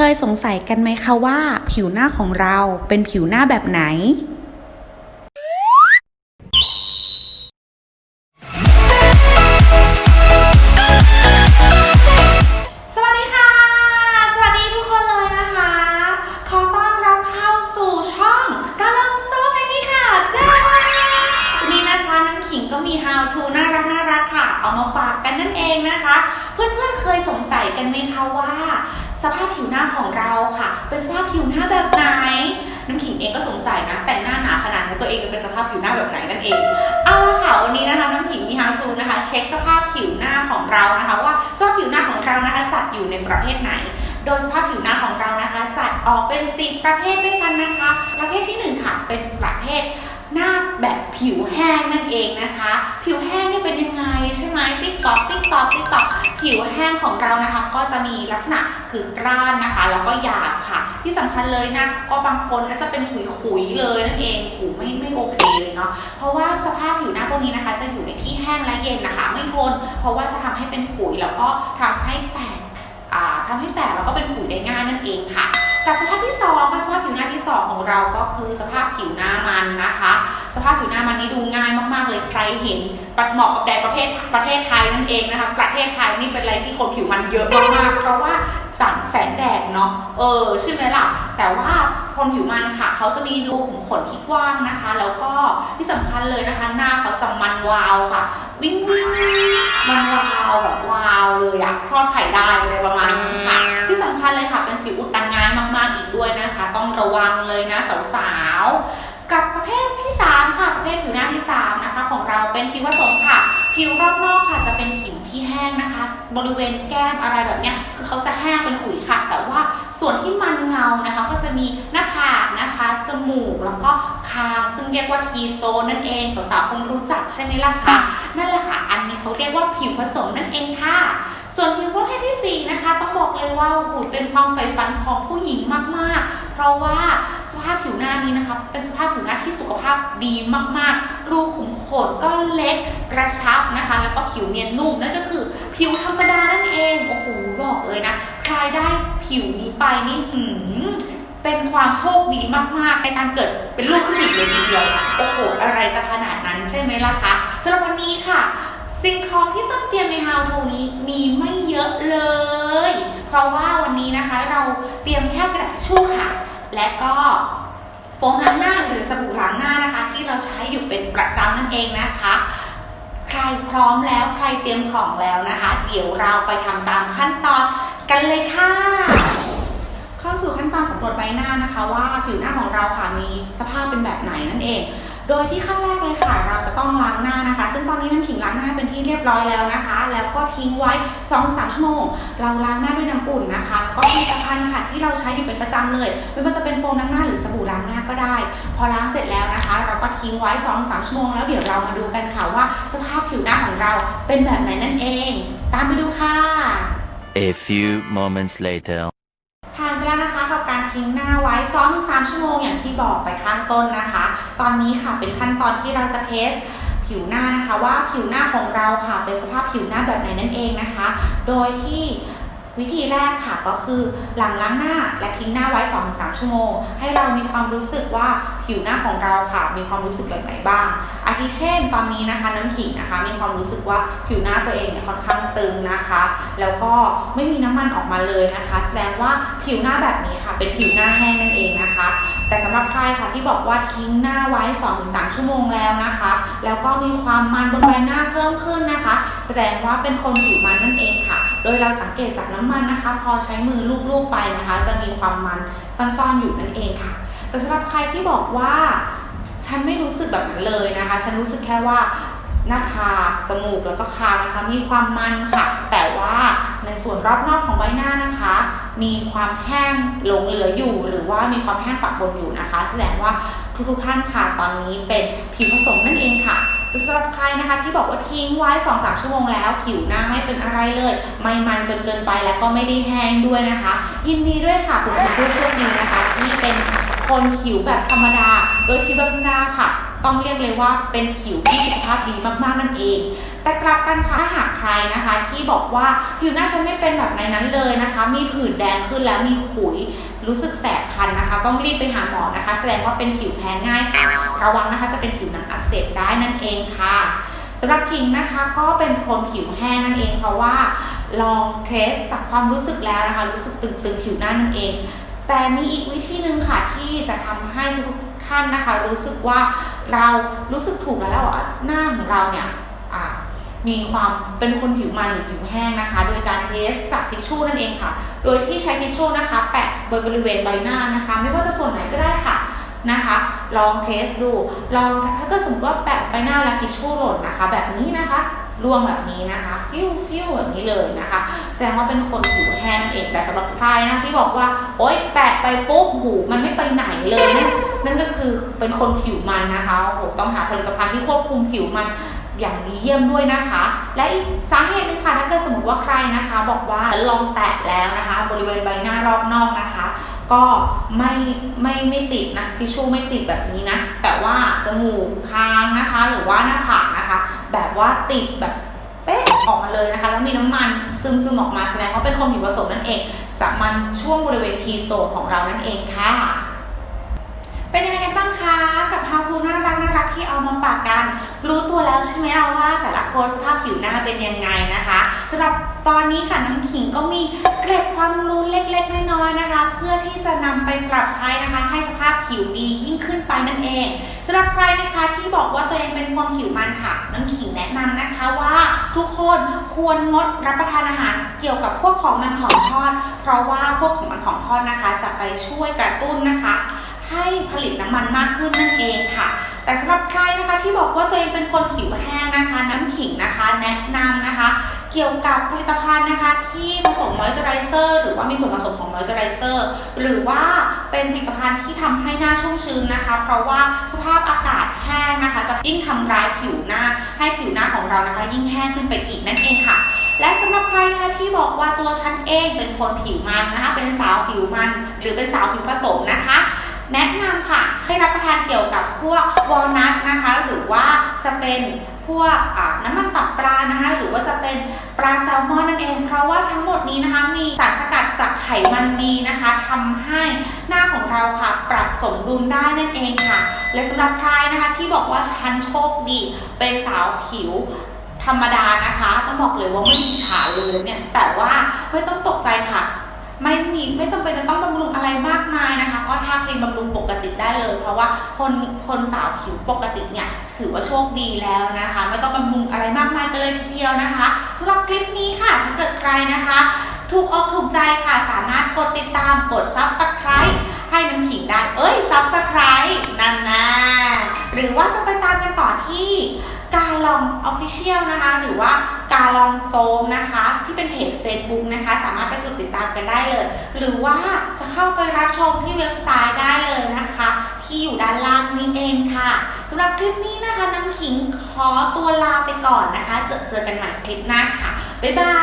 คยสงสัยกันไหมคะว่า ผิวหน้าของเราเป็นผิวหน้าแบบไหนสวัสดีค่ะสวัสดีทุกคนเลยนะคะขอต้อนรับเข้าสู่ช่องกาลองโซเพนี่ค่ะได้วันนี้นะคะน้ำขิงก็มี how to น่ารักน่ารักค่ะเอามาฝากกันนั่นเองนะคะ เพื่อนๆเคยสงสัยกันไหมคะว่า สภาพผิวหน้าของเราค่ะ เป็นสภาพผิวหน้าแบบไหน น้ำขิงเองก็สงสัยนะ แต่งหน้าหนาขนาดนี้ตัวเองจะเป็นสภาพผิวหน้าแบบไหนนั่นเอง เอาละค่ะวันนี้นะคะน้ำขิงมี how to นะคะ เช็คสภาพผิวหน้าของเรานะคะ ว่าสภาพผิวหน้าของเรานะคะจัดอยู่ในประเภทไหน โดยสภาพผิวหน้าของเรานะคะ จัดออกเป็น 10 ประเภทด้วยกันนะคะ ประเภทที่หนึ่งค่ะ เป็นประเภทหน้าแบบผิวแห้งนั่นเองนะคะ ผิวแห้งนี่เป็นยังไงใช่ไหมติ๊กตอกติ๊กตอกติ๊กตอกผิวแห้งของเรานะคะ ก็จะมีลักษณะคือกร้านนะคะ แล้วก็หยาบค่ะ ที่สำคัญเลยนะก็บางคนก็จะเป็นขุยๆเลยนั่นเองขุไม่ไม่โอเคเลยเนาะเพราะว่าสภาพผิวหน้าพวกนี้นะคะ จะอยู่ในที่แห้งและเย็นนะคะ ไม่ทนเพราะว่าจะทำให้เป็นขุยแล้วก็ทำให้แตก อ่าทำให้แตกแล้วก็เป็นขุยได้ง่ายนั่นเองค่ะ กับสภาพที่สองค่ะสภาพผิวหน้าที่สองของเราก็คือสภาพผิวหน้ามันนะคะ สภาพผิวหน้ามันนี่ดูง่ายมากๆ เลยใครเห็นปัดเหมาะกับแดดประเทประเทศไทยนั่นเองนะคะประเทศไทยนี่เป็นอะไรที่คนผิวมันเยอะมากๆเพราะว่าสั่งแสงแดดเนาะเออใช่ไหมล่ะ แต่ว่าคนผิวมันค่ะ เขาจะมีรูขุมขนที่กว้างนะคะ แล้วก็ที่สำคัญเลยนะคะ หน้าเขาจะมันวาวค่ะ วิ่งวิ่งมันวาวแบบวาวเลยอะทอดไข่ได้ สิวอุดตันง่ายมากๆอีกด้วยนะคะ ต้องระวังเลยนะสาวๆ กับประเภทที่ 3 ค่ะ ประเภทผิวหน้าที่ 3 นะคะ ของเราเป็นผิวผสมค่ะ ผิวรอบนอกค่ะจะเป็นผิวที่แห้งนะคะ บริเวณแก้มอะไรแบบเนี้ยคือเขาจะแห้งเป็นขุยค่ะ แต่ว่าส่วนที่มันเงานะคะ ก็จะมีหน้าผากนะคะ จมูกแล้วก็คางซึ่งเรียกว่าทีโซนนั่นเองสาวๆคงรู้จักใช่ไหมล่ะคะนั่นแหละค่ะ เขาเรียกว่าผิวผสมนั่นเองค่ะ ส่วนผิวประเภทที่ 4 นะคะ ต้องบอกเลยว่าโอ้โหเป็นความใฝ่ฝันของผู้หญิงมากๆ เพราะว่าสภาพผิวหน้านี้นะคะ เป็นสภาพผิวหน้าที่สุขภาพดีมากๆ รูขุมขนก็เล็กกระชับนะคะ แล้วก็ผิวเนียนนุ่มนั่นก็คือผิวธรรมดานั่นเอง โอ้โห บอกเลยนะ ใครได้ผิวนี้ไปนี่หืมเป็นความโชคดีมาก ๆ ในการเกิดเป็นลูกผู้หญิงเลยทีเดียว โอ้โห อะไรจะขนาดนั้นใช่ไหมล่ะคะสำหรับวันนี้ค่ะ สิ่งของที่ต้องเตรียมใน How to นี้มีไม่เยอะเลย เพราะว่าวันนี้นะคะเราเตรียมแค่กระดาษชชู่ค่ะ และก็โฟมล้างหน้าหรือสบู่ล้างหน้านะคะ ที่เราใช้อยู่เป็นประจำนั่นเองนะคะ ใครพร้อมแล้วใครเตรียมของแล้วนะคะ เดี๋ยวเราไปทำตามขั้นตอนกันเลยค่ะ เข้าสู่ขั้นตอนสำรวจใบหน้านะคะ ว่าผิวหน้าของเราค่ะมีสภาพเป็นแบบไหนนั่นเอง โดยที่ขั้นแรกเลยค่ะ เราจะต้องล้างหน้านะคะ ซึ่งตอนนี้น้ำขิงล้างหน้าเป็นที่เรียบร้อยแล้วนะคะ แล้วก็ทิ้งไว้2-3ชั่วโมง เราล้างหน้าด้วยน้ำอุ่นนะคะแล้วก็ผลิตภัณฑ์ค่ะที่เราใช้อยู่เป็นประจำเลย ไม่ว่าจะเป็นโฟมล้างหน้าหรือสบู่ล้างหน้าก็ได้ พอล้างเสร็จแล้วนะคะ เราก็ทิ้งไว้2-3ชั่วโมงแล้วเดี๋ยวเรามาดูกันค่ะว่า สภาพผิวหน้าของเราเป็นแบบไหนนั่นเอง ตามไปดูค่ะ A few moments later. ผ่านไปแล้วนะคะ การทิ้งหน้าไว้ซองสามชั่วโมงอย่างที่บอกไปข้างต้นนะคะ ตอนนี้ค่ะเป็นขั้นตอนที่เราจะเทสผิวหน้านะคะ ว่าผิวหน้าของเราค่ะเป็นสภาพผิวหน้าแบบไหนนั่นเองนะคะ โดยที่ วิธีแรกค่ะก็คือหลังล้างหน้าและทิ้งหน้าไว้ 2-3 ชั่วโมง ให้เรามีความรู้สึกว่าผิวหน้าของเราค่ะ มีความรู้สึกแบบไหนบ้าง อาทิเช่น ตอนนี้นะคะน้ำขิงนะคะ มีความรู้สึกว่าผิวหน้าตัวเองเนี่ยค่อนข้างตึงนะคะ แล้วก็ไม่มีน้ำมันออกมาเลยนะคะ แสดงว่าผิวหน้าแบบนี้ค่ะ เป็นผิวหน้าแห้งนั่นเองนะคะ แต่สำหรับใครค่ะที่บอกว่าทิ้งหน้าไว้ 2-3 ชั่วโมงแล้วนะคะ แล้วก็มีความมันบนใบหน้าเพิ่มขึ้นนะคะ แสดงว่าเป็นคนผิวมันนั่นเองค่ะ โดยเราสังเกตจากน้ำมันนะคะ พอใช้มือลูบๆไปนะคะ จะมีความมันซ่อนๆอยู่นั่นเองค่ะ แต่สำหรับใครที่บอกว่าฉันไม่รู้สึกแบบนั้นเลยนะคะ ฉันรู้สึกแค่ว่าหน้าผากจมูกแล้วก็คางนะคะ มีความมันค่ะ แต่ว่าในส่วนรอบนอกของใบหน้านะคะ มีความแห้งหลงเหลืออยู่ หรือว่ามีความแห้งปะปนอยู่นะคะ แสดงว่าทุกๆท่านค่ะตอนนี้เป็นผิวผสมนั่นเองค่ะ แต่สำหรับใครนะคะที่บอกว่าทิ้งไว้ 2-3 ชั่วโมงแล้วผิวหน้าไม่เป็นอะไรเลย ไม่มันจนเกินไปแล้วก็ไม่ได้แห้งด้วยนะคะ ยินดีด้วยค่ะคุณผู้โชคดีนะคะ ที่เป็นคนผิวแบบธรรมดา โดยผิวแบบธรรมดาค่ะ ต้องเรียกเลยว่าเป็นผิวที่สุขภาพดีมากๆนั่นเอง แต่กลับกันค่ะถ้าหากใครนะคะ ที่บอกว่าผิวหน้าฉันไม่เป็นแบบในนั้นเลยนะคะ มีผื่นแดงขึ้นแล้วมีขุยรู้สึกแสบคันนะคะ ต้องรีบไปหาหมอนะคะ แสดงว่าเป็นผิวแพ้ง่ายค่ะระวังนะคะจะเป็นผิวหนังอักเสบได้นั่นเองค่ะสำหรับคิงนะคะก็เป็นคนผิวแห้งนั่นเองเพราะว่าลองเทสจากความรู้สึกแล้วนะคะ รู้สึกตึงๆผิวหน้านั่นเอง แต่มีอีกวิธีหนึ่งค่ะที่จะทำให้ทุก ท่านนะคะ รู้สึกว่าเรารู้สึกถูกแล้วอะหน้าของเราเนี่ยมีความเป็นคนผิวมันหรือผิวแห้งนะคะ โดยการเทสจากทิชชู่นั่นเองค่ะ โดยที่ใช้ทิชชู่นะคะ แปะบริเวณใบหน้านะคะ ไม่ว่าจะส่วนไหนก็ได้ค่ะนะคะ ลองเทสดูลองถ้าเกิดสมมติว่าแปะใบหน้าแล้วทิชชู่หล่นนะคะ แบบนี้นะคะ ร่วงแบบนี้นะคะฟิวฟิวแบบนี้เลยนะคะ แสดงว่าเป็นคนผิวแห้งเองแต่สำหรับใครนะที่บอกว่า โอ๊ยแปะไปปุ๊บหูมันไม่ไปไหนเลยนั่นนั่นก็คือเป็นคนผิวมันนะคะโอ้โหต้องหาผลิตภัณฑ์ที่ควบคุมผิวมันอย่างดีเยี่ยมด้วยนะคะ และอีกสาเหตุนึงค่ะถ้าเกิดสมมติว่าใครนะคะ บอกว่าลองแตะแล้วนะคะ บริเวณใบหน้ารอบนอกนะคะ ก็ไม่ไม่ไม่ติดนะทิชชู่ไม่ติดแบบนี้นะ แต่ว่าจมูกคางนะคะ หรือว่าหน้าผาก แบบว่าติดแบบเป๊ะออกมาเลยนะคะ แล้วมีน้ำมันซึมซึมออกมาแสดงว่าเป็นคนผิวผสมนั่นเอง จากมันช่วงบริเวณทีโซนของเรานั่นเองค่ะ เป็นยังไงกันบ้างคะ กับ How to น่ารักน่ารักที่เอามาฝากกัน รู้ตัวแล้วใช่ไหมเอาว่าแต่ละคนสภาพ ผิวหน้าเป็นยังไงนะคะสำหรับตอนนี้ค่ะน้ำขิงก็มีเกร็ดความรู้เล็กๆ น้อยๆนะคะ เพื่อที่จะนำไปปรับใช้นะคะให้สภาพผิวดียิ่งขึ้นไปนั่นเองสำหรับใครนะคะที่บอกว่าตัวเองเป็นคนผิวมันค่ะน้ำขิงแนะนำนะคะว่าทุกคนควรงดรับประทานอาหารเกี่ยวกับพวกของมันของทอด เพราะว่าพวกของมันของทอดนะคะ จะไปช่วยกระตุ้นนะคะ ให้ผลิตน้ำมันมากขึ้นนั่นเองค่ะ แต่สำหรับใครนะคะที่บอกว่าตัวเองเป็นคนผิวแห้งนะคะ น้ำขิงนะคะแนะนำนะคะ เกี่ยวกับผลิตภัณฑ์นะคะ ที่ผสมมอยเจอไรเซอร์หรือว่ามีส่วนผสมของมอยเจอไรเซอร์หรือว่าเป็นผลิตภัณฑ์ที่ทำให้หน้าชุ่มชื้นนะคะ เพราะว่าสภาพอากาศแห้งนะคะ จะยิ่งทำร้ายผิวหน้า ให้ผิวหน้าของเรานะคะ ยิ่งแห้งขึ้นไปอีกนั่นเองค่ะและสำหรับใครนะคะที่บอกว่าตัวฉันเองเป็นคนผิวมันนะคะ เป็นสาวผิวมัน หรือเป็นสาวผิวผสมนะคะ แนะนำค่ะให้รับประทานเกี่ยวกับพวกวอลนัทนะคะหรือว่าจะเป็นพวกน้ำมันตับปลานะคะ หรือว่าจะเป็นปลาแซลมอนนั่นเอง เพราะว่าทั้งหมดนี้นะคะมีสารสกัดจากไขมันดีนะคะทำให้หน้าของเราค่ะ ปรับสมดุลได้นั่นเองค่ะ และสำหรับใครนะคะที่บอกว่าฉันโชคดี เป็นสาวผิวธรรมดานะคะ ต้องบอกเลยว่าไม่มีฉาเลยเนี่ยแต่ว่าไม่ต้องตกใจค่ะ ไม่มีไม่จำเป็นจะต้องบำรุงอะไรมากาคะก็ทาครีมบำรุงปกติได้เลย เพราะว่าคนคนสาวผิวปกติเนี่ยถือว่าโชคดีแล้วนะคะ ไม่ต้องบำรุงอะไรมากมายกันเลยทีเดียวนะคะสำหรับคลิปนี้ค่ะถ้าเกิดใครนะคะ ถูกอกถูกใจค่ะสามารถกดติดตามกดซับสไครต์ให้น้ำขิงได้เอ้ยซับสไครต์นั่นนะหรือว่าจะไปตามกันต่อที่ การลองออฟฟิเชียลนะคะ หรือว่าการลองโซมนะคะ ที่เป็นเพจ Facebook นะคะ สามารถไปกดติดตามกันได้เลย หรือว่าจะเข้าไปรับชมที่เว็บไซต์ได้เลยนะคะ ที่อยู่ด้านล่างนี้เองค่ะสำหรับคลิปนี้นะคะน้ำขิงขอตัวลาไปก่อนนะคะ เจอเจอกันใหม่คลิปหน้าค่ะ บ๊ายบา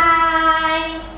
ย